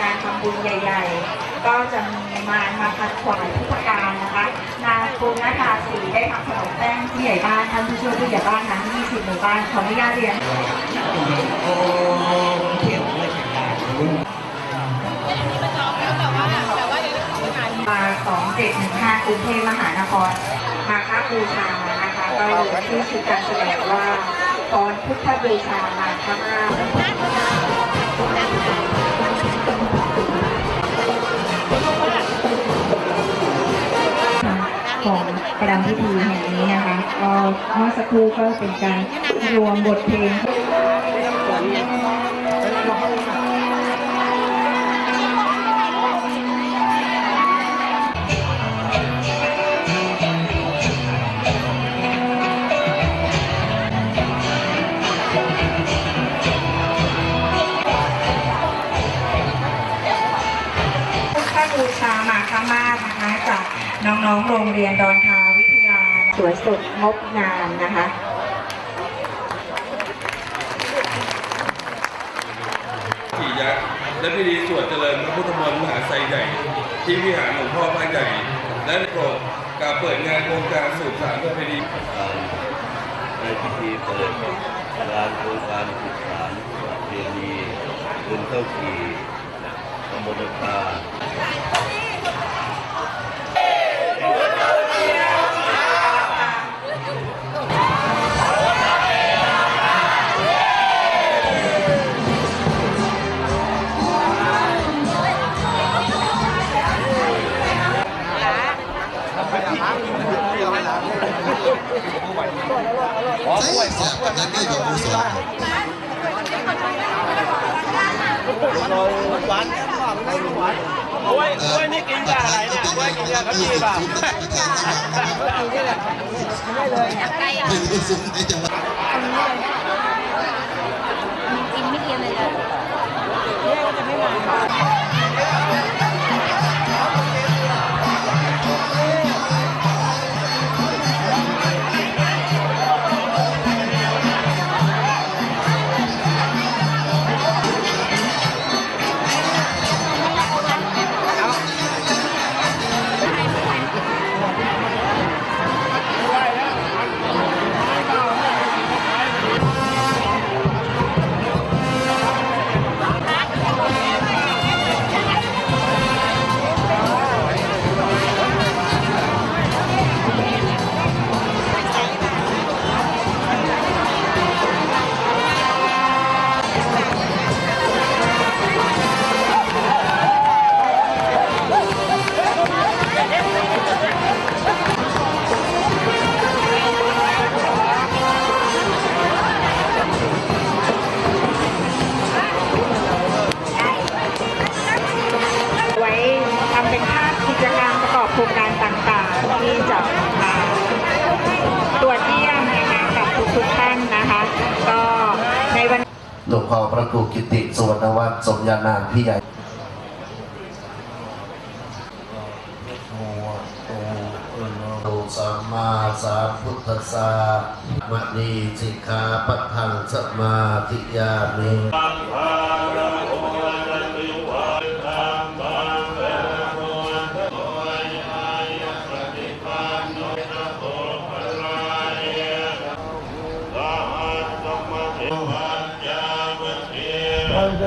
การทำบุญใหญ่ ๆ ก็จะมีมามาคัดขวายพุทธการนะคะนางกรุงนาทาสีได้ทำขนมแป้งผู้ใหญ่บ้านท่านผู้ช่วยผู้ใหญ่บ้านทั้ง20หมู่บ้านขออนุญาตเรียนโอ้เที่ยวไม่แข็งแรงมา2715กรุงเทพมหานครมาค้าบูชานะคะก็เลยชื่อชื่อการแสดงว่าพรพุทธบูชามาค้ามา ของประดำพิธีแห่งนี้นะคะก็เมื่อสักครู่ก็เป็นการรวมบทเพลงพุทธบูชามาคมา นะคะจากน้องๆ โรงเรียนดอนทาวิทยา สวยสดงดงามนะคะขี่ยักษ์และพิธีสวดเจริญพระพุทธมนต์มหาไซใหญ่ ที่วิหารหลวงพ่อพระใหญ่ และโปรดการเปิดงานโครงการสืบสานประเพณีในพิธีเปิดงานโครงการสืบสานประเพณีบุญเท่าขี่ตำบลตา กล้วยกล้วยนี่กินกับอะไรเนี่ยกล้วยกินกับข้าวจี่ป่ะกิน โครงการต่างๆ ที่จะมาตรวจเยี่ยมนะคะกับทุกๆท่านนะคะ ก็ในวันหลวงพ่อพระครูกิติสุวรรณวัฒน์สมญานามพี่ใหญ่โตสัมมาสัมพุทธัสสะมะนีสิกขาปัฏฐังสมาธิยามิ